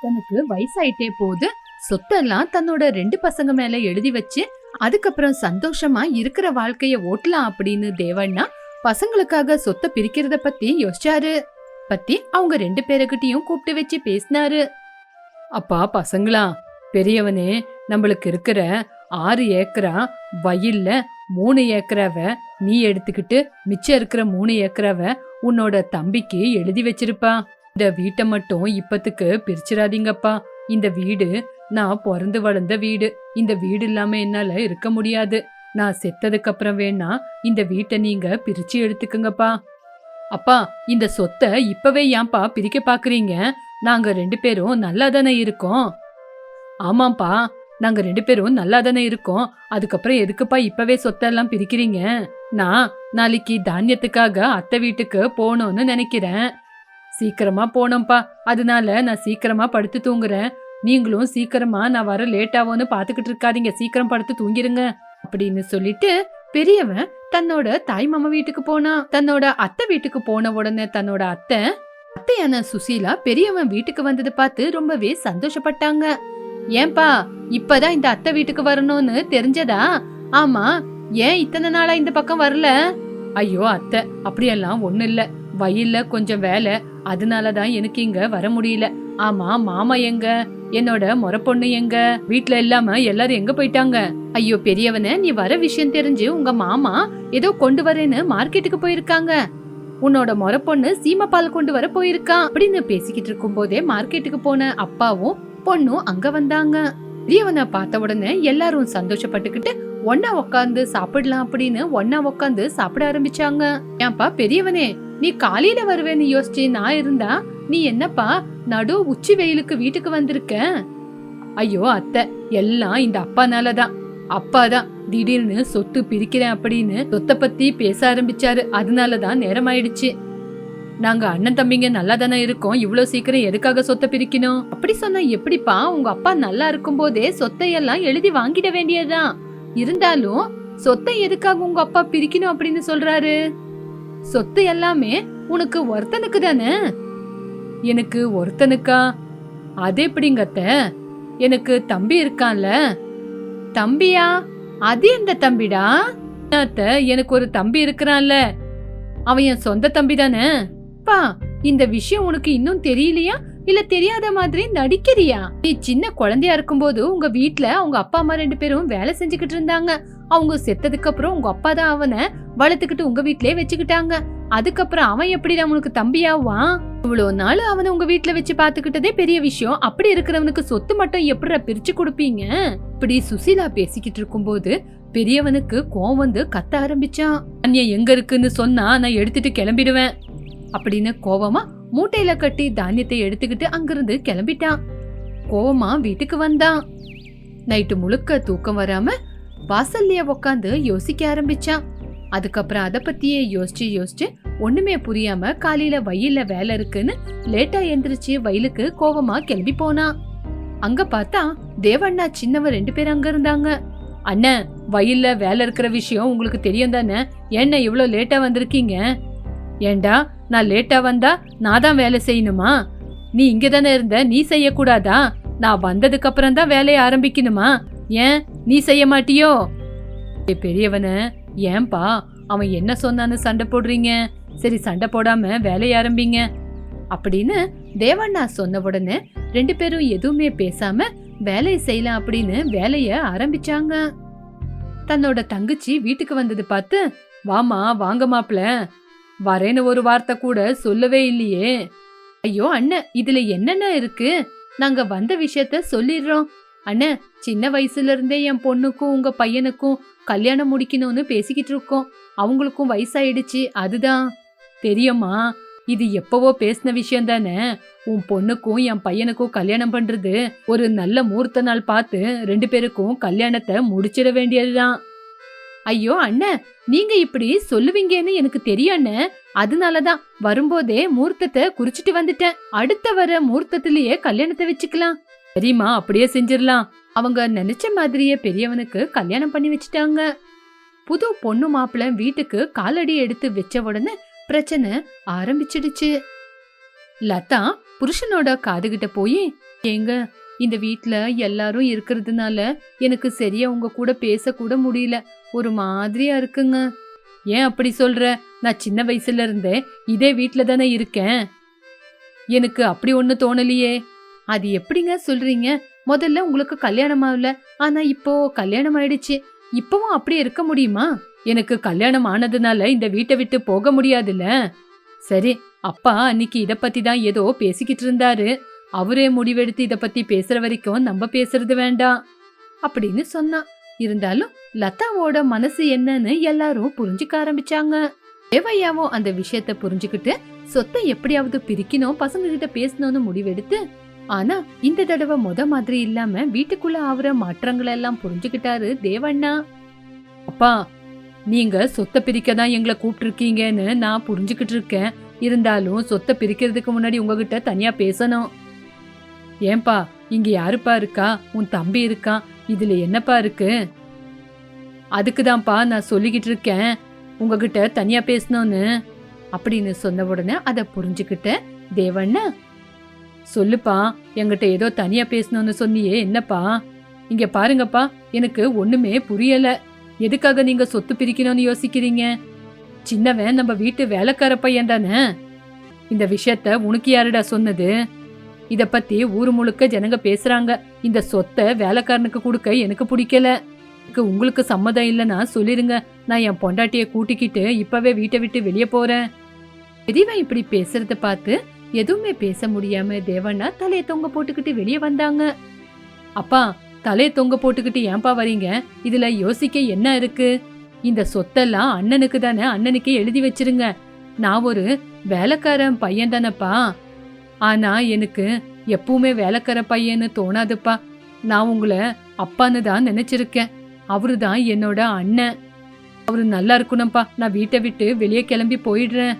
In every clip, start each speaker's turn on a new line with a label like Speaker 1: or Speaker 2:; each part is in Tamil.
Speaker 1: தனக்கு வயசாயிட்டே போகுது சொத்தெல்லாம் தன்னோட ரெண்டு பசங்க மேல எழுதி வச்சு அதுக்கப்புறம் சந்தோஷமா இருக்கிற வாழ்க்கைய ஓட்டலாம் அப்படின்னு தேவண்ணா பசங்களுக்காக சொத்தை பிரிக்கிறத பத்தி யோசிச்சாரு. பத்தி அவங்க ரெண்டு பேருக்கிட்டையும் கூப்பிட்டு வச்சு பேசினாரு. அப்பா பசங்களா பெரியவனே நம்மளுக்கு இருக்கிற ஆறு ஏக்கரா வயல்ல மூணு ஏக்கராவ நீ எடுத்துக்கிட்டு மிச்சம் இருக்கிற மூணு ஏக்கராவ உன்னோட தம்பிக்கு எழுதி வச்சிருப்பா. இந்த வீட்டை மட்டும் இப்பத்துக்கு பிரிச்சிடாதீங்கப்பா. இந்த வீடு நான் பிறந்து வளர்ந்த வீடு. இந்த வீடு இல்லாம என்னால இருக்க முடியாது. நான் செத்ததுக்கு அப்புறம் வேணா இந்த வீட்டை நீங்க பிரிச்சு எடுத்துக்கங்கப்பா. அப்பா இந்த சொத்தை இப்பவே ஏன்பா பிரிக்க பாக்குறீங்க? நாங்க ரெண்டு பேரும் நல்லா தானே இருக்கோம்? ஆமாப்பா நாங்க ரெண்டு பேரும் நல்லா தானே இருக்கோம். அதுக்கப்புறம் எதுக்குப்பா இப்பவே சொத்தெல்லாம் பிரிக்கிறீங்க? நான் நாளைக்கு தானியத்துக்காக அத்தை வீட்டுக்கு போகணும்னு நினைக்கிறேன். சீக்கிரமா போனோம்ப்பா. அதனால நான் சீக்கிரமா படுத்து தூங்குறேன். நீங்களும் சீக்கிரமா நான் வர லேட் ஆகும்னு பாத்துக்கிட்டு இருக்காதீங்க. சீக்கிரம் படுத்து தூங்கிருங்க. அப்படின்னு சொல்லிட்டு பெரியவன் தன்னோட தாய் மாமா வீட்டுக்கு போனா தன்னோட அத்தை வீட்டுக்கு போன உடனே தன்னோட அத்தை அத்தையான சுசீலா பெரியவன் வீட்டுக்கு வந்தது பார்த்து ரொம்பவே சந்தோஷப்பட்டாங்க. ஏன்பா இப்பதான் இந்த அத்தை வீட்டுக்கு வரணும்னு தெரிஞ்சதா? ஆமா ஏன் இத்தனை நாளா இந்த பக்கம் வரல? ஐயோ அத்தை அப்படியெல்லாம் ஒண்ணு இல்ல. வயல்ல கொஞ்சம் வேலை அதனால தான் எனக்கு இங்க வர முடியல. ஆமா மாமா எங்க? என்னோட முறை பொண்ணு எங்க? வீட்ல இல்லாம எல்லாரும் எங்க போயிட்டாங்க? ஐயோ பெரியவனே நீ வர விஷயம் தெரிஞ்சு உங்க மாமா ஏதோ கொண்டு வரேன்னு மார்க்கெட்டுக்கு போயிருக்காங்க. உன்னோட முறை பொண்ணு சீமப்பால் கொண்டு வர போயிருக்கான் அப்படின்னு பேசிக்கிட்டு இருக்கும் போதே மார்க்கெட்டுக்கு போன அப்பாவும் பொண்ணும் அங்க வந்தாங்க. பெரியவனை பார்த்த உடனே எல்லாரும் சந்தோஷப்பட்டுக்கிட்டு ஒன்னா உட்காந்து சாப்பிடலாம் அப்படின்னு ஒன்னா உட்காந்து சாப்பிட ஆரம்பிச்சாங்க. ஏன்பா பெரியவனே நீ காலையில வருவேன்னு யோசிச்சு நான் இருந்தா நீ என்னப்பா நடு உச்சி வெயிலுக்கு வீட்டுக்கு வந்திருக்க? ஐயோ அத்தை எல்லாம் இந்த அப்பானாலதான். அப்பாதான் திடீர்னு சொத்து பிரிக்கிறேன் அப்படின்னு சொத்தை பத்தி பேச ஆரம்பிச்சாரு. அதனாலதான் நேரம் ஆயிடுச்சு நாங்க அண்ணன் தம்பிங்க நல்லா தானே இருக்கோம். இவ்வளவு சீக்கிரம் எதுக்காக சொத்தை பிரிக்கணும்? அப்படி சொன்னா எப்படிப்பா உங்க அப்பா நல்லா இருக்கும் போதே சொத்தை எல்லாம் எழுதி வாங்கிட வேண்டியதுதான். இருந்தாலும் சொத்தை எதுக்காக உங்க அப்பா பிரிக்கணும் அப்படின்னு சொல்றாரு? சொத்து எல்லாமே உனக்கு ஒருத்தனுக்கு தானே எனக்கு ஒருத்தனுக்கா? அது எப்படிங்கத்த? எனக்கு தம்பி இருக்கான்ல. தம்பியா? அது எந்த தம்பிடா? அத்தை எனக்கு ஒரு தம்பி இருக்கிறான்ல. அவன் என் சொந்த தம்பி தானே பா இந்த விஷயம் உனக்கு இன்னும் தெரியலையா? இல்ல தெரியாத மாதிரி நடிக்கிறியா? நீ சின்ன குழந்தையா இருக்கும்போது உங்க வீட்ல அவங்க அப்பா அம்மா ரெண்டு பேரும் வேலை செஞ்சுக்கிட்டு இருந்தாங்க. அவங்க செத்ததுக்கு அப்புறம் உங்க அப்பா தான் அவனை வளர்த்துக்கிட்டு உங்க வீட்லயே வச்சுக்கிட்டாங்க. அதுக்கப்புறம் அவன் எப்படி உனக்கு தம்பியாவான்? இவ்வளவு நாள் அவனை உங்க வீட்ல வச்சு பாத்துக்கிட்டதே பெரிய விஷயம். அப்படி இருக்கிறவனுக்கு சொத்து மட்டும் எப்படி பிரிச்சு கொடுப்பீங்க? இப்படி சுசீலா பேசிக்கிட்டு இருக்கும்போது பெரியவனுக்கு கோவம் வந்து கத்த ஆரம்பிச்சான். அண்ணிய எங்க இருக்குன்னு சொன்னா நான் எடுத்துட்டு கிளம்பிடுவேன். அப்படின்னு கோவமா மூட்டையில கட்டி தானியத்தை எடுத்துக்கிட்டு அங்கிருந்து கிளம்பிட்டான். கோவமா வீட்டுக்கு வந்தான். நைட்டு முழுக்க தூக்கம் வராம வாசல்லையே உக்காந்து யோசிக்க ஆரம்பிச்சான். அதுக்கப்புறம் அதை பத்தியே யோசிச்சு யோசிச்சு ஒண்ணுமே புரியாம காலையில வயல்ல வேலை இருக்குன்னு லேட்டா எந்திரிச்சு வயலுக்கு கோவமா கிளம்பி போனான் அங்க பார்த்தா தேவண்ணா சின்னவ ரெண்டு பேரும் அங்க இருந்தாங்க. அண்ணன் வயல்ல வேலை இருக்கிற விஷயம் உங்களுக்கு தெரியும் தானே? என்ன இவ்வளோ லேட்டா வந்திருக்கீங்க? ஏண்டா நான் லேட்டா வந்தா நான் தான் வேலை செய்யணுமா? நீ இங்கே தானே இருந்த நீ செய்யக்கூடாதா? நான் வந்ததுக்கு அப்புறம் தான் வேலையை ஆரம்பிக்கணுமா? ஏன் நீ செய்ய மாட்டியோ? ஏய் பெரியவன ஏன்பா அவன் என்ன சொன்னான்னு சண்டை போடுறீங்க? சரி சண்டை போடாம வேலையை ஆரம்பிங்க. அப்படின்னு தேவண்ணா சொன்ன உடனே ரெண்டு பேரும் எதுவுமே பேசாம வேலையை செய்யலாம் அப்படின்னு வேலைய ஆரம்பிச்சாங்க. தன்னோட தங்கச்சி வீட்டுக்கு வந்தது பார்த்து வாமா வாங்க மாப்ள வரேன்னு ஒரு வார்த்தை கூட சொல்லவே இல்லையே. ஐயோ அண்ணன் இதுல என்னென்ன இருக்கு? நாங்க வந்த விஷயத்த சொல்லிடுறோம். அண்ணன் சின்ன வயசுல இருந்தே என் பொண்ணுக்கும் உங்க பையனுக்கும் கல்யாணம் முடிக்கணும்னு பேசிக்கிட்டு இருக்கோம். அவங்களுக்கும் வயசாயிடுச்சு. அதுதான். தெரியுமா? இது எப்பவோ பேசின விஷயம் தானே? உன் பொண்ணுக்கும் என் பையனுக்கும் கல்யாணம் பண்றது ஒரு நல்ல முகூர்த்த நாள் பார்த்து ரெண்டு பேருக்கும் கல்யாணத்தை முடிச்சிட வேண்டியதுதான். ஐயோ அண்ணன் நீங்க இப்படி சொல்லுவீங்கன்னு எனக்கு தெரியும் அதனாலதான் வரும்போதே முகூர்த்தத்தை குறிச்சிட்டு வந்துட்டேன். அடுத்த வர முகூர்த்தத்திலேயே கல்யாணத்தை வச்சுக்கலாம். சரிம்மா அப்படியே செஞ்சிடலாம். அவங்க நினைச்ச மாதிரியே பெரியவனுக்கு கல்யாணம் பண்ணி வச்சுட்டாங்க. புது பொண்ணு மாப்பிள்ள வீட்டுக்கு காலடி எடுத்து வச்ச உடனே பிரச்சனை ஆரம்பிச்சிடுச்சு. லதா புருஷனோட காதுகிட்ட போய் ஏங்க இந்த வீட்ல எல்லாரும் இருக்கிறதுனால எனக்கு சரியா உங்க கூட பேசக்கூட முடியல. ஒரு மாதிரியா இருக்குங்க. ஏன் அப்படி சொல்ற? நான் சின்ன வயசுல இருந்தே இதே வீட்ல தானே இருக்கேன். எனக்கு அப்படி ஒண்ணு தோணலையே. அது எப்படிங்க சொல்றீங்க? முதல்ல உங்களுக்கு கல்யாணம் ஆகல ஆனா இப்போ கல்யாணம் ஆயிடுச்சு. இப்பவும் அப்படியே இருக்க முடியுமா? எனக்கு கல்யாணம் ஆனதுனால இந்த வீட்டை விட்டு போக முடியாதுல்ல. சரி அப்பா அன்னைக்கு இத பத்தி தான் ஏதோ பேசிக்கிட்டு இருந்தாரு. அவரே முடிவெடுத்து இத பத்தி பேசுற வரைக்கும் நம்ம பேசுறது வேண்டாம் அப்படின்னு சொன்னான். இருந்தாலும் லதாவோட மனசு என்னன்னு எல்லாரும் புரிஞ்சுக்க ஆரம்பிச்சாங்க. தேவையாவும் அந்த விஷயத்த புரிஞ்சுக்கிட்டு சொத்தை எப்படியாவது பிரிக்கணும் பசங்க கிட்ட பேசணும்னு முடிவெடுத்து ஆனா இந்த தடவை முத மாதிரி இல்லாம வீட்டுக்குள்ள ஆகுற மாற்றங்கள் எல்லாம் புரிஞ்சுக்கிட்டாரு தேவண்ணா. அப்பா நீங்க சொத்தை பிரிக்க தான் எங்களை கூப்பிட்டுருக்கீங்கன்னு நான் புரிஞ்சுக்கிட்டு இருக்கேன். இருந்தாலும் சொத்தை பிரிக்கிறதுக்கு முன்னாடி உங்ககிட்ட தனியா பேசணும். ஏன்பா இங்க யாருப்பா இருக்கா? உன் தம்பி இருக்கான் இதுல என்னப்பா இருக்கு? அதுக்கு தான்ப்பா நான் சொல்லிக்கிட்டு இருக்கேன். உங்ககிட்ட தனியா பேசணும்னு. அப்படின்னு சொன்ன உடனே அதை புரிஞ்சுக்கிட்ட தேவண்ணா சொல்லுப்பா என்கிட்ட ஏதோ தனியா பேசணும்னு சொன்னியே என்னப்பா? இங்க பாருங்கப்பா எனக்கு ஒண்ணுமே புரியல. எதுக்காக நீங்க சொத்து பிரிக்கணும்னு யோசிக்கிறீங்க? சின்னவன் நம்ம வீட்டு வேலைக்கார பையன் தானே? இந்த விஷயத்த உனக்கு யாருடா சொன்னது? இத பத்தி ஊர் முழுக்க ஜனங்க பேசுறாங்க. இந்த சொத்தை வேலைக்காரனுக்கு கொடுக்க எனக்கு பிடிக்கல. உங்களுக்கு சம்மதம் இல்லைன்னா சொல்லிருங்க. நான் என் பொண்டாட்டிய கூட்டிக்கிட்டு இப்பவே வீட்டை விட்டு வெளியே போறேன். பெரியவன் இப்படி பேசுறத பார்த்து எதுவுமே பேச முடியாம தேவண்ணா தலையை தொங்க போட்டுக்கிட்டு வெளியே வந்தாங்க. அப்பா தலையை தொங்க போட்டுக்கிட்டு ஏன்பா வரீங்க? இதுல யோசிக்க என்ன இருக்கு? இந்த சொத்தெல்லாம் அண்ணனுக்கு தானே அண்ணனுக்கே எழுதி வச்சிருங்க. நான் ஒரு வேலைக்காரன் பையன் தானப்பா. ஆனா எனக்கு எப்பவுமே வேலைக்கார பையன்னு தோணாதுப்பா. நான் உங்களை அப்பான்னு தான் நினைச்சிருக்கேன். அவரு தான் என்னோட அண்ணன். அவரு நல்லா இருக்கணும்ப்பா. நான் வீட்டை விட்டு வெளியே கிளம்பி போயிடுறேன்.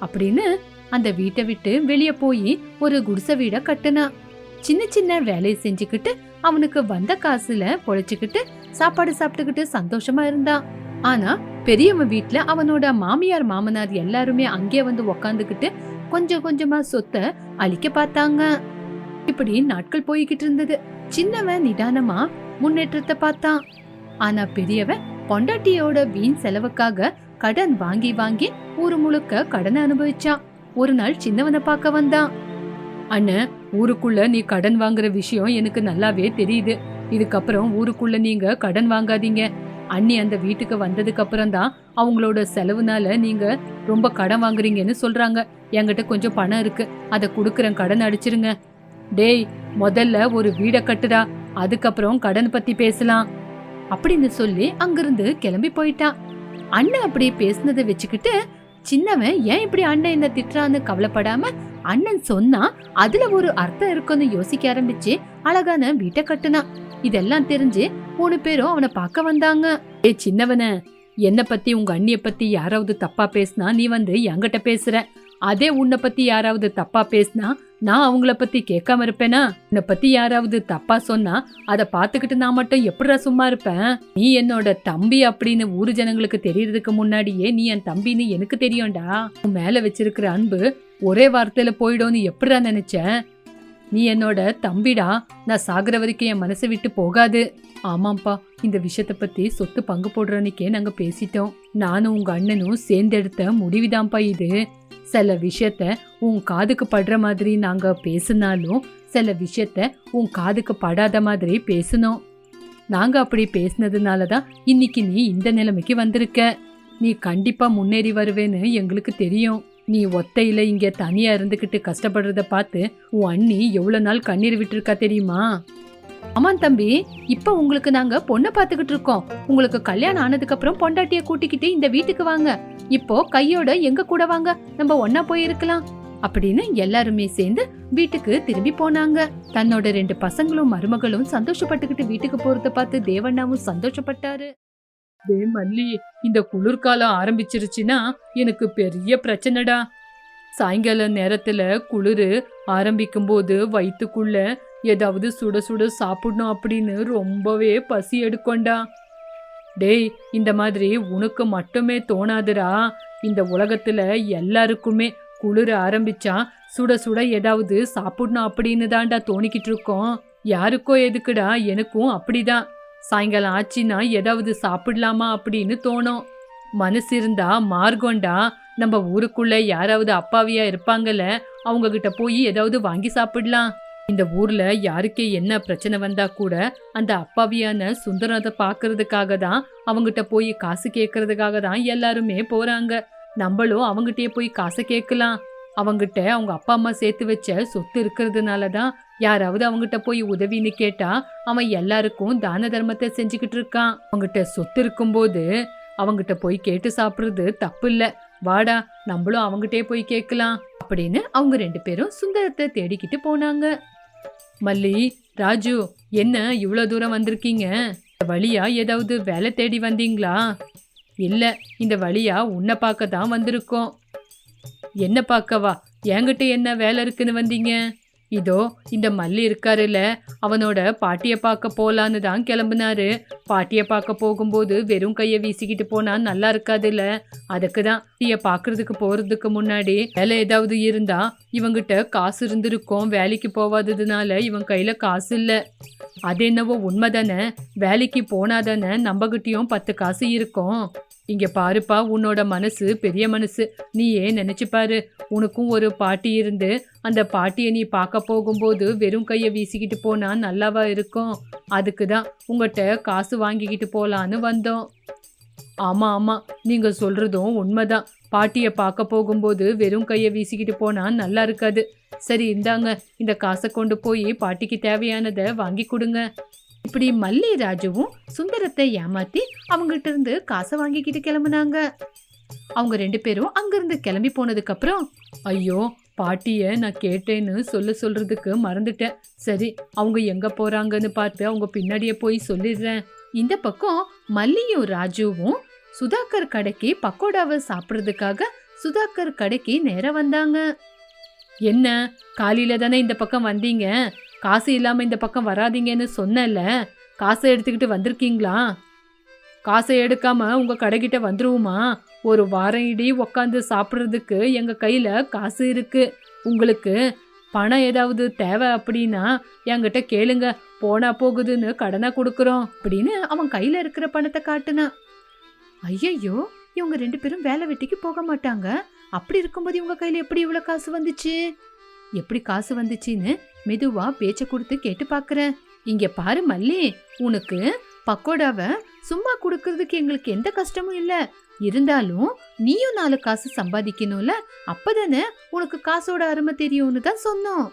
Speaker 1: அப்படின்னு அந்த வீட்டை விட்டு வெளியே போய் ஒரு குடிசை வீட கட்டுனான் சின்ன சின்ன வேலையை செஞ்சுக்கிட்டு அவனுக்கு வந்த காசுல பொழைச்சுக்கிட்டு சாப்பாடு சாப்பிட்டுக்கிட்டு சந்தோஷமா இருந்தான் ஆனா பெரியவன் வீட்டுல அவனோட மாமியார் மாமனார் எல்லாருமே அங்கே வந்து உக்காந்துக்கிட்டு கொஞ்சம் கொஞ்சமா சொத்தை அழிக்க பார்த்தாங்க. இப்படி நாட்கள் போய்கிட்டு இருந்தது. சின்னவன் நிதானமா முன்னேற்றத்தை பார்த்தான். ஆனா பெரியவன் பொண்டாட்டியோட வீண் செலவுக்காக கடன் வாங்கி வாங்கி ஊரு முழுக்க கடனை அனுபவிச்சான். ஒரு நாள் சின்னவனை பார்க்க வந்தான். அண்ணன் ஊருக்குள்ள நீ கடன் வாங்குற விஷயம் எனக்கு நல்லாவே தெரியுது. இதுக்கப்புறம் ஊருக்குள்ள நீங்க கடன் வாங்காதீங்க. அண்ணி அந்த வீட்டுக்கு வந்ததுக்கு அப்புறம் தான் அவங்களோட செலவுனால நீங்க ரொம்ப கடன் வாங்குறீங்கன்னு சொல்றாங்க. என்கிட்ட கொஞ்சம் பணம் இருக்கு. அதை கொடுக்குறேன். கடன் அடிச்சிருங்க. டேய் முதல்ல ஒரு வீடை கட்டுடா. அதுக்கப்புறம் கடன் பத்தி பேசலாம். அப்படின்னு சொல்லி அங்கிருந்து கிளம்பி போயிட்டான். அண்ணன் அப்படி பேசுனதை வச்சுக்கிட்டு சின்னவன் ஏன் இப்படி அண்ணன் என்ன திட்டுறான்னு கவலைப்படாம அண்ணன் சொன்னா அதுல ஒரு அர்த்தம் இருக்குன்னு யோசிக்க ஆரம்பிச்சு அழகான வீட்டை கட்டுனான். இதெல்லாம் தெரிஞ்சு மூணு பேரும் அவனை பார்க்க வந்தாங்க. ஏ சின்னவன என்ன பத்தி உங்க அண்ணிய பத்தி யாராவது தப்பா பேசினா நீ வந்து என்கிட்ட பேசுற. அதே உன்னை பத்தி யாராவது தப்பா பேசினா நான் அவங்கள பத்தி கேட்காம இருப்பேனா? உன்னை பத்தி யாராவது தப்பா சொன்னா அதை பார்த்துக்கிட்டு நான் மட்டும் எப்படிடா சும்மா இருப்பேன்? நீ என்னோட தம்பி அப்படின்னு ஊரு ஜனங்களுக்கு தெரியறதுக்கு முன்னாடியே நீ என் தம்பின்னு எனக்கு தெரியும்டா. உன் மேல வச்சிருக்கிற அன்பு ஒரே வார்த்தையில போயிடும்னு எப்படிடா நினைச்சேன்? நீ என்னோட தம்பிடா. நான் சாகுற வரைக்கும் என் மனசை விட்டு போகாது. ஆமாம்ப்பா இந்த விஷயத்த பத்தி சொத்து பங்கு போடுறன்னைக்கே நாங்கள் நாங்க பேசிட்டோம். நானும் உங்க அண்ணனும் சேர்ந்தெடுத்த முடிவுதான்ப்பா இது. சில விஷயத்த உன் காதுக்கு படுற மாதிரி நாங்கள் பேசினாலும் சில விஷயத்த உன் காதுக்கு படாத மாதிரி பேசணும் நாங்கள் அப்படி பேசினதுனால தான் இன்னைக்கு நீ இந்த நிலைமைக்கு வந்திருக்க. நீ கண்டிப்பாக முன்னேறி வருவேன்னு எங்களுக்கு தெரியும். நீ ஒத்தையில் இங்கே தனியாக இருந்துக்கிட்டு கஷ்டப்படுறத பார்த்து உன் அண்ணி எவ்வளோ நாள் கண்ணீர் விட்டுருக்கா தெரியுமா? ஆமாம் தம்பி இப்ப உங்களுக்கு நாங்க பொண்ணை பார்த்துக்கிட்டு இருக்கோம். உங்களுக்கு கல்யாணம் ஆனதுக்கு அப்புறம் பொண்டாட்டிய கூட்டிக்கிட்டு இந்த வீட்டுக்கு வாங்க. இப்போ கையோட எங்க கூட வாங்க? நம்ம ஒன்னா போய் இருக்கலாம். அப்படின்னு எல்லாருமே சேர்ந்து வீட்டுக்கு திரும்பி போனாங்க. தன்னோட ரெண்டு பசங்களும் மருமகளும் சந்தோஷப்பட்டுக்கிட்டு வீட்டுக்கு போறத பார்த்து தேவண்ணாவும் சந்தோஷப்பட்டாரு. டே மல்லி இந்த குளிர்காலம் ஆரம்பிச்சிருச்சுன்னா எனக்கு பெரிய பிரச்சனைடா. சாயங்கால நேரத்துல குளிர் ஆரம்பிக்கும் போது வயிற்றுக்குள்ள ஏதாவது சுட சுட சாப்பிடணும் அப்படின்னு ரொம்பவே பசி எடுக்கொண்டா. டேய் இந்த மாதிரி உனக்கு மட்டுமே தோணாதுடா. இந்த உலகத்தில் எல்லாருக்குமே குளிர ஆரம்பிச்சா சுட சுட ஏதாவது சாப்பிடணும் அப்படின்னு தான்டா தோணிக்கிட்டு இருக்கோம். யாருக்கோ எதுக்குடா? எனக்கும் அப்படிதான். சாயங்காலம் ஆச்சுன்னா ஏதாவது சாப்பிடலாமா அப்படின்னு தோணும். மனசு இருந்தா மார்கொண்டா நம்ம ஊருக்குள்ள யாராவது அப்பாவியா இருப்பாங்கல்ல அவங்க கிட்ட போய் ஏதாவது வாங்கி சாப்பிடலாம். இந்த ஊர்ல யாருக்கே என்ன பிரச்சனை வந்தா கூட அந்த அப்பாவியான சுந்தரத்தை பாக்குறதுக்காக தான் அவங்கிட்ட போய் காசு கேட்கறதுக்காக தான் எல்லாருமே போறாங்க. நம்மளும் அவங்கிட்டயே போய் காசை கேட்கலாம் அவங்கிட்ட அவங்க அப்பா அம்மா சேர்த்து வச்ச சொத்து இருக்கிறதுனால தான் யாராவது அவங்கிட்ட போய் உதவின்னு கேட்டா அவன் எல்லாருக்கும் தான தர்மத்தை செஞ்சுக்கிட்டு இருக்கான். அவங்கிட்ட சொத்து இருக்கும்போது அவங்கிட்ட போய் கேட்டு சாப்பிடுறது தப்பு இல்ல வாடா நம்மளும் அவங்கிட்டே போய் கேட்கலாம் அப்படின்னு அவங்க ரெண்டு பேரும் சுந்தரத்தை தேடிக்கிட்டு போனாங்க. மல்லி ராஜு என்ன இவ்வளோ தூரம் வந்திருக்கீங்க? இந்த வழியா ஏதாவது வேலை தேடி வந்தீங்களா? இல்லை இந்த வழியா உன்னை பார்க்க தான் வந்திருக்கோம். என்ன பார்க்கவா? என்கிட்ட என்ன வேலை இருக்குன்னு வந்தீங்க? இதோ இந்த மல்லி இருக்காருல்ல அவனோட பாட்டியை பார்க்க போலான்னு தான் கிளம்புனாரு. பாட்டியை பார்க்க போகும்போது வெறும் கையை வீசிக்கிட்டு போனா நல்லா இருக்காதுல்ல அதுக்கு தான் பாட்டியை பார்க்கறதுக்கு போகிறதுக்கு முன்னாடி வேலை ஏதாவது இருந்தா இவங்கிட்ட காசு இருந்திருக்கும் வேலைக்கு போவாததுனால இவன் கையில் காசு இல்லை. அது என்னவோ உண்மை தானே? வேலைக்கு போனாதானே நம்மகிட்டயும் பத்து காசு இருக்கும். இங்க பாருப்பா உன்னோட மனசு பெரிய மனசு. நீ ஏன் நினைச்சு பாரு? உனக்கும் ஒரு பாட்டி இருந்து அந்த பாட்டியை நீ பார்க்க போகும்போது வெறும் கையை வீசிக்கிட்டு போனா நல்லாவா இருக்கும்? அதுக்கு தான் உங்கள்கிட்ட காசு வாங்கிக்கிட்டு போலான்னு வந்தோம். ஆமாம் ஆமாம் நீங்கள் சொல்கிறதும் உண்மைதான். பாட்டியை பார்க்க போகும்போது வெறும் கையை வீசிக்கிட்டு போனால் நல்லா இருக்காது. சரி இந்தாங்க. இந்த காசை கொண்டு போய் பாட்டிக்கு தேவையானதை வாங்கி கொடுங்க. இப்படி மல்லி ராஜுவும் சுந்தரத்தை ஏமாத்தி அவங்ககிட்ட இருந்து காசை வாங்கிக்கிட்டு கிளம்புனாங்க. அவங்க ரெண்டு பேரும் அங்கிருந்து கிளம்பி போனதுக்கு அப்புறம் ஐயோ பாட்டிய நான் கேட்டேன்னு சொல்ல சொல்றதுக்கு மறந்துட்டேன். சரி அவங்க எங்க போறாங்கன்னு பார்த்து அவங்க பின்னாடியே போய் சொல்லிடுறேன். இந்த பக்கம் மல்லியும் ராஜுவும் சுதாகர் கடைக்கு பக்கோடாவை சாப்பிட்றதுக்காக சுதாகர் கடைக்கு நேரம் வந்தாங்க. என்ன காலையில தானே இந்த பக்கம் வந்தீங்க? காசு இல்லாமல் இந்த பக்கம் வராதீங்கன்னு சொன்னேன்ல. காசை எடுத்துக்கிட்டு வந்திருக்கீங்களா? காசை எடுக்காம உங்கள் கடைக்கிட்ட வந்துருவோமா? ஒரு வாரம் இடி உக்காந்து சாப்பிட்றதுக்கு எங்கள் கையில் காசு இருக்குது உங்களுக்கு பணம் ஏதாவது தேவை அப்படின்னா என்கிட்ட கேளுங்க. போனா போகுதுன்னு கடனை கொடுக்குறோம் அப்படின்னு அவன் கையில் இருக்கிற பணத்தை காட்டுனான் ஐயையோ இவங்க ரெண்டு பேரும் வேலை வெட்டிக்கு போக மாட்டாங்க. அப்படி இருக்கும்போது இவங்க கையில் எப்படி இவ்வளோ காசு வந்துச்சு? எப்படி காசு வந்துச்சுன்னு மெதுவா பேச்ச கொடுத்து கேட்டு பாக்குறேன். இங்க பாரு மல்லி உனக்கு பக்கோடாவை சும்மா கொடுக்கறதுக்கு எங்களுக்கு எந்த கஷ்டமும் இல்ல. இருந்தாலும் நீயும் நாலு காசு சம்பாதிக்கணும்ல அப்பதானே உனக்கு காசோட அருமை தெரியும்னு தான் சொன்னோம்.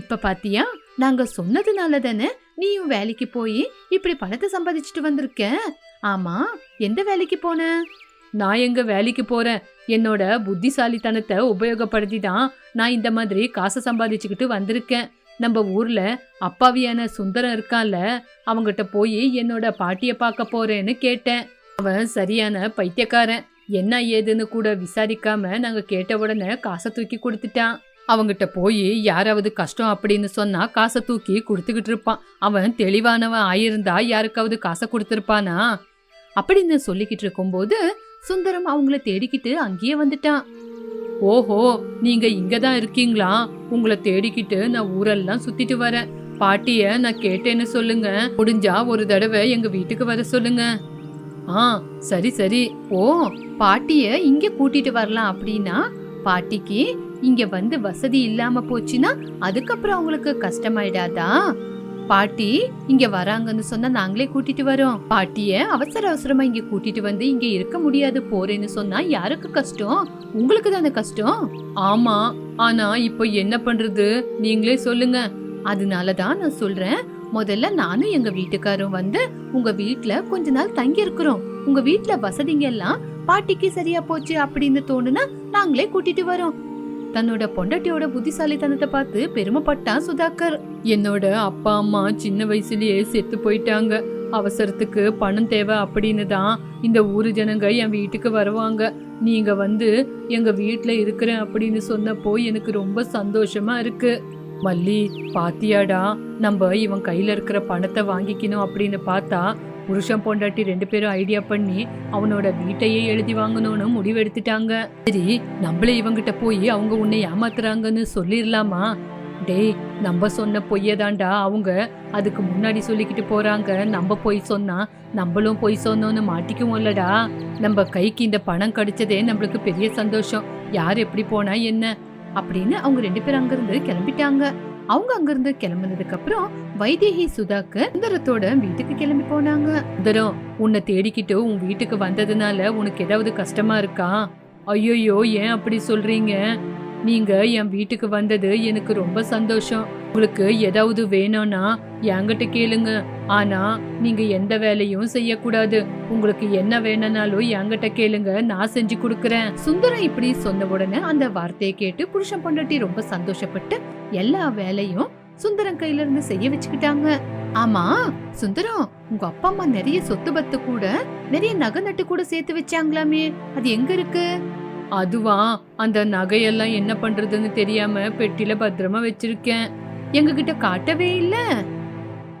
Speaker 1: இப்ப பாத்தியா நாங்க சொன்னதுனால தானே நீயும் வேலைக்கு போய் இப்படி பணத்தை சம்பாதிச்சுட்டு வந்திருக்க? ஆமா எந்த வேலைக்கு போன? நான் எங்க வேலைக்கு போறேன். என்னோட புத்திசாலித்தனத்தை உபயோகப்படுத்தி தான் நான் இந்த மாதிரி காசை சம்பாதிச்சுக்கிட்டு வந்திருக்கேன். நம்ம ஊர்ல அப்பாவியான சுந்தரம் இருக்கான்ல அவங்கிட்ட போய் என்னோட பாட்டிய பார்க்க போறேன்னு கேட்டேன். அவன் சரியான பைத்தியக்காரன். என்ன ஏதுன்னு கூட விசாரிக்காம நாங்க கேட்ட உடனே காசை தூக்கி கொடுத்துட்டான். அவங்கிட்ட போய் யாராவது கஷ்டம் அப்படின்னு சொன்னா காசை தூக்கி கொடுத்துக்கிட்டு இருப்பான். அவன் தெளிவானவன் ஆயிருந்தா யாருக்காவது காசை கொடுத்துருப்பானா? அப்படின்னு சொல்லிக்கிட்டு இருக்கும்போது சுந்தரம் அவங்கள தேடிக்கிட்டு அங்கேயே வந்துட்டான். ஓஹோ நீங்க இங்க தான் இருக்கீங்களா? உங்களை தேடிக்கிட்டு நான் ஊரெல்லாம் சுத்திட்டு வரேன். பாட்டிய நான் கேட்டேன்னு சொல்லுங்க. முடிஞ்சா ஒரு தடவை எங்க வீட்டுக்கு வர சொல்லுங்க. ஆ சரி சரி. ஓ பாட்டிய இங்க கூட்டிட்டு வரலாம் அப்படின்னா பாட்டிக்கு இங்க வந்து வசதி இல்லாம போச்சுன்னா அதுக்கப்புறம் அவங்களுக்கு கஷ்டமாயிடாதா? பாட்டி இங்க வராங்கன்னு சொன்னா நாங்களே கூட்டிட்டு வரோம். பாட்டிய அவசர அவசரமா இங்க கூட்டிட்டு வந்து இங்க இருக்க முடியாது போறேன்னு சொன்னா யாருக்கு கஷ்டம்? உங்களுக்கு தானே கஷ்டம்? ஆமா ஆனா இப்போ என்ன பண்றது? நீங்களே சொல்லுங்க. அதனால தான் நான் சொல்றேன். முதல்ல நானும் எங்க வீட்டுக்காரும் வந்து உங்க வீட்டுல கொஞ்ச நாள் தங்கி இருக்கிறோம் உங்க வீட்டுல வசதிங்க எல்லாம் பாட்டிக்கு சரியா போச்சு அப்படின்னு தோணுனா நாங்களே கூட்டிட்டு வரோம். தன்னோட பொண்டாட்டியோட புத்திசாலித்தனத்தை பார்த்து பெருமைப்பட்டான் சுதாகர். என்னோட அப்பா அம்மா சின்ன வயசுலயே செத்து போயிட்டாங்க. அவசரத்துக்கு பணம் தேவை அப்படின்னு தான் இந்த ஊர் ஜனங்க என் வீட்டுக்கு வருவாங்க. நீங்க வந்து எங்க வீட்டில் இருக்கிறேன் அப்படின்னு சொன்னப்போ எனக்கு ரொம்ப சந்தோஷமா இருக்கு. மல்லி பாத்தியாடா நம்ம இவன் கையில இருக்கிற பணத்தை வாங்கிக்கணும் அப்படின்னு பார்த்தா புருஷன் பொண்டாட்டி ரெண்டு பேரும் ஐடியா பண்ணி அவனோட வீட்டையே எழுதி வாங்கணும்னு முடிவெடுத்துட்டாங்க. சரி நம்மளே இவங்கிட்ட போய் அவங்க உன்னை ஏமாத்துறாங்கன்னு சொல்லிடலாமா? டேய் நம்ம சொன்ன பொய்யதாண்டா அவங்க அதுக்கு முன்னாடி சொல்லிக்கிட்டு போறாங்க. நம்ம பொய் சொன்னா நம்மளும் பொய் சொன்னோன்னு மாட்டிக்குவோம்லடா நம்ம கைக்கு இந்த பணம் கிடைச்சதே நம்மளுக்கு பெரிய சந்தோஷம். யார் எப்படி போனா என்ன? அப்படின்னு அவங்க ரெண்டு பேரும் அங்கிருந்து கிளம்பிட்டாங்க. அவங்க அங்கிருந்து கிளம்புனதுக்கு அப்புறம் வைதேகி சுதாக்கு சுந்தரத்தோட வீட்டுக்கு கிளம்பி போனாங்க. சுந்தரம் உன்னை தேடிக்கிட்டு உன் வீட்டுக்கு வந்ததுனால உனக்கு ஏதாவது கஷ்டமா இருக்கா? ஐயோயோ ஏன் அப்படி சொல்றீங்க? நீங்க என் வீட்டுக்கு வந்தது எனக்கு ரொம்ப சந்தோஷம். உங்களுக்கு ஏதாவது வேணும்னா என்கிட்ட கேளுங்க. ஆனா நீங்க எந்த வேலையும் செய்யக்கூடாது. உங்களுக்கு என்ன வேணும்னாலும் என்கிட்ட கேளுங்க. நான் செஞ்சு கொடுக்கறேன். சுந்தரம் இப்படி சொன்ன உடனே அந்த வார்த்தையை கேட்டு புருஷன் பொண்டாட்டி ரொம்ப சந்தோஷப்பட்டு எல்லா வேலையும் சுந்தரம் கையில இருந்து செய்ய வச்சுக்கிட்டாங்க. ஆமா சுந்தரம் உங்க அப்பா அம்மா நிறைய சொத்து பத்து கூட நிறைய நகை நட்டு கூட சேர்த்து வச்சாங்களாமே. அது எங்க இருக்கு? அதுவா அந்த நகையெல்லாம் என்ன பண்றதுன்னு தெரியாம பெட்டில பத்திரமா வச்சிருக்கேன். எங்க கிட்ட காட்டவே இல்ல.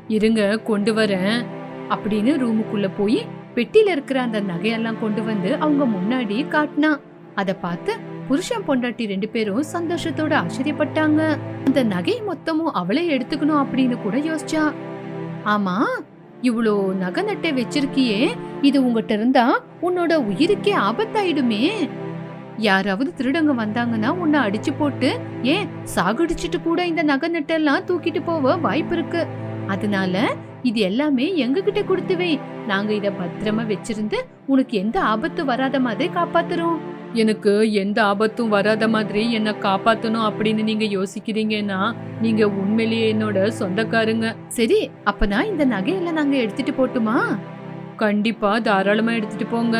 Speaker 1: இருங்க கொண்டு வரேன். அப்படின்னு ரூமுக்குள்ள போய் பெட்டில இருக்கிற அந்த நகையெல்லாம் கொண்டு வந்து அவங்க முன்னாடி காட்டினா அத பார்த்து புருஷன் பொண்டாட்டி ரெண்டு பேரும் சந்தோஷத்தோட ஆச்சரியப்பட்டாங்க. அந்த நகை மொத்தமும் அவளே எடுத்துக்கணும் அப்படின்னு கூட யோசிச்சா. ஆமா இவ்வளோ நகை நட்டை வச்சிருக்கியே இது உங்ககிட்ட இருந்தா உன்னோட உயிருக்கே ஆபத்தாயிடுமே. யாராவது திருடங்க வந்தாங்கன்னா உன்னை அடிச்சு போட்டு ஏன் சாகடிச்சிட்டு கூட இந்த நகை நட்டெல்லாம் தூக்கிட்டு போக வாய்ப்பு இருக்கு. அதனால இது எல்லாமே எங்க கிட்ட கொடுத்து வை. நாங்க இத பத்திரமா வச்சிருந்து உனக்கு எந்த ஆபத்து வராத மாதிரி காப்பாத்துறோம். எனக்கு எந்த ஆபத்தும் வராத மாதிரி என்ன காப்பாத்தணும் அப்படின்னு நீங்க யோசிக்கிறீங்கன்னா நீங்க உண்மையிலேயே என்னோட சொந்தக்காருங்க. சரி அப்பனா இந்த நகையெல்லாம் நாங்க எடுத்துட்டு போட்டுமா? கண்டிப்பா தாராளமா எடுத்துட்டு போங்க.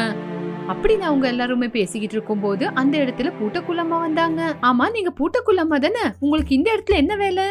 Speaker 1: அப்படின்னு அவங்க எல்லாருமே பேசிக்கிட்டு இருக்கும்போது அந்த இடத்துல பூட்டக்குள்ளம்மா வந்தாங்க. ஆமா நீங்க பூட்டக்குள்ளம்மா தானே? உங்களுக்கு இந்த இடத்துல என்ன வேலை?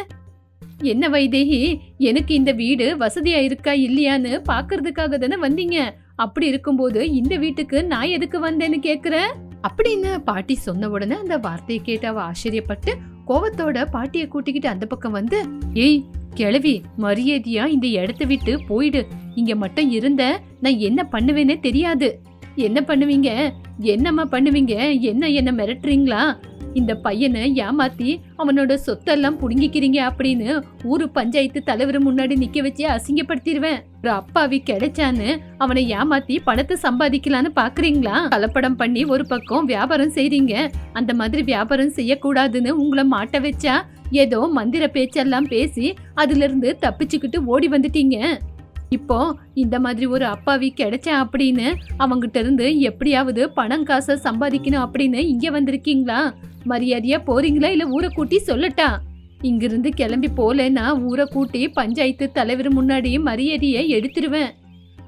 Speaker 1: என்ன வைதேகி? எனக்கு இந்த வீடு வசதியா இருக்கா இல்லையான்னு பாக்குறதுக்காக தானே வந்தீங்க. அப்படி இருக்கும்போது இந்த வீட்டுக்கு நான் எதுக்கு வந்தேன்னு கேக்குறேன் அப்படின்னு பாட்டி சொன்ன உடனே அந்த வார்த்தையை கேட்டு அவ ஆச்சரியப்பட்டு கோவத்தோட பாட்டியை கூட்டிக்கிட்டு அந்த பக்கம் வந்து ஏய் கிழவி மரியாதையா இந்த இடத்த விட்டு போயிடு. இங்க மட்டும் இருந்த நான் என்ன பண்ணுவேனே தெரியாது. என்ன பண்ணுவீங்க? என்னம்மா பண்ணுவீங்க? என்ன என்ன மிரட்டுறீங்களா? இந்த பையனை ஏமாத்தி அவனோட சொத்தெல்லாம் புடுங்கிக்கிறீங்க அப்படின்னு ஊரு பஞ்சாயத்து தலைவர் முன்னாடி நிக்க வச்சு அசிங்கப்படுத்திடுவேன் ஒரு அப்பாவி கிடைச்சான்னு அவனை ஏமாத்தி பணத்தை சம்பாதிக்கலான்னு பாக்குறீங்களா? கலப்படம் பண்ணி ஒரு பக்கம் வியாபாரம் செய்றீங்க. அந்த மாதிரி வியாபாரம் செய்யக்கூடாதுன்னு உங்களை மாட்ட வச்சா ஏதோ மந்திர பேச்செல்லாம் பேசி அதுல இருந்து தப்பிச்சுக்கிட்டு ஓடி வந்துட்டீங்க. இப்போ இந்த மாதிரி ஒரு அப்பாவி கிடைச்சேன் அப்படின்னு அவங்கிட்ட இருந்து எப்படியாவது பணம் காசை சம்பாதிக்கணும் அப்படின்னு இங்க வந்திருக்கீங்களா? மரியாதையா போறீங்களா? இல்ல ஊரை கூட்டி சொல்லட்டா? இங்கிருந்து கிளம்பி போலன்னா ஊரை கூட்டி பஞ்சாயத்து தலைவர் முன்னாடி மரியாதையை எடுத்துருவேன்.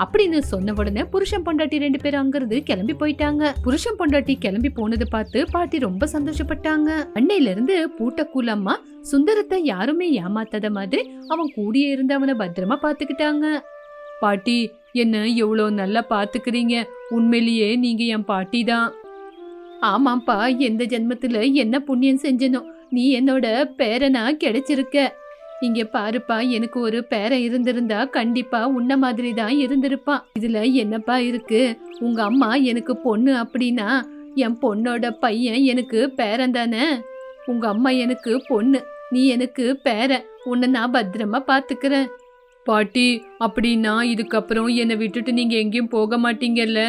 Speaker 1: அப்படின்னு சொன்ன உடனே புருஷன் பொண்டாட்டி ரெண்டு பேரும் அங்கிருந்து கிளம்பி போயிட்டாங்க. புருஷன் பொண்டாட்டி கிளம்பி போனதை பார்த்து பாட்டி ரொம்ப சந்தோஷப்பட்டாங்க. அன்னையில இருந்து பூட்டக்கூலம்மா சுந்தரத்தை யாருமே ஏமாத்தாத மாதிரி அவன் கூடியே இருந்து அவனை பத்திரமா பாத்துக்கிட்டாங்க பாட்டி என்ன எவ்வளோ நல்லா பாத்துக்கிறீங்க உண்மையிலேயே நீங்க என் பாட்டி தான் ஆமாப்பா எந்த ஜென்மத்துல என்ன புண்ணியம் செஞ்சனோ நீ என்னோட பேரனா கிடைச்சிருக்க. இங்க பாருப்பா எனக்கு ஒரு பேரன் இருந்திருந்தா கண்டிப்பா உன்ன மாதிரி தான் இருந்திருப்பான் இதுல என்னப்பா இருக்கு? உங்க அம்மா எனக்கு பொண்ணு அப்படின்னா என் பொண்ணோட பையன் எனக்கு பேரன் தானே? உங்க அம்மா எனக்கு பொண்ணு நீ எனக்கு பேரன் உன்னை நான் பத்திரமா பாத்துக்கிறேன். பாட்டி அப்படின்னா இதுக்கப்புறம் என்னை விட்டுட்டு நீங்க எங்கேயும் போக மாட்டீங்கல்ல?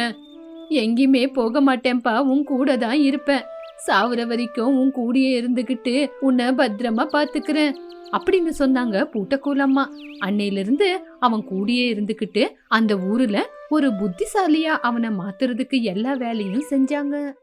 Speaker 1: எங்கேயுமே போக மாட்டேன்ப்பா உன் கூட தான் இருப்பேன். சாவுற வரைக்கும் உன் கூடயே இருந்துகிட்டு உன்னை பத்திரமா பாத்துக்கிறேன். அப்படின்னு சொன்னாங்க பூட்டக்கூலம்மா அன்னையிலிருந்து அவன் கூடியே இருந்துக்கிட்டு அந்த ஊர்ல ஒரு புத்திசாலியா அவனை மாத்துறதுக்கு எல்லா வேலையும் செஞ்சாங்க.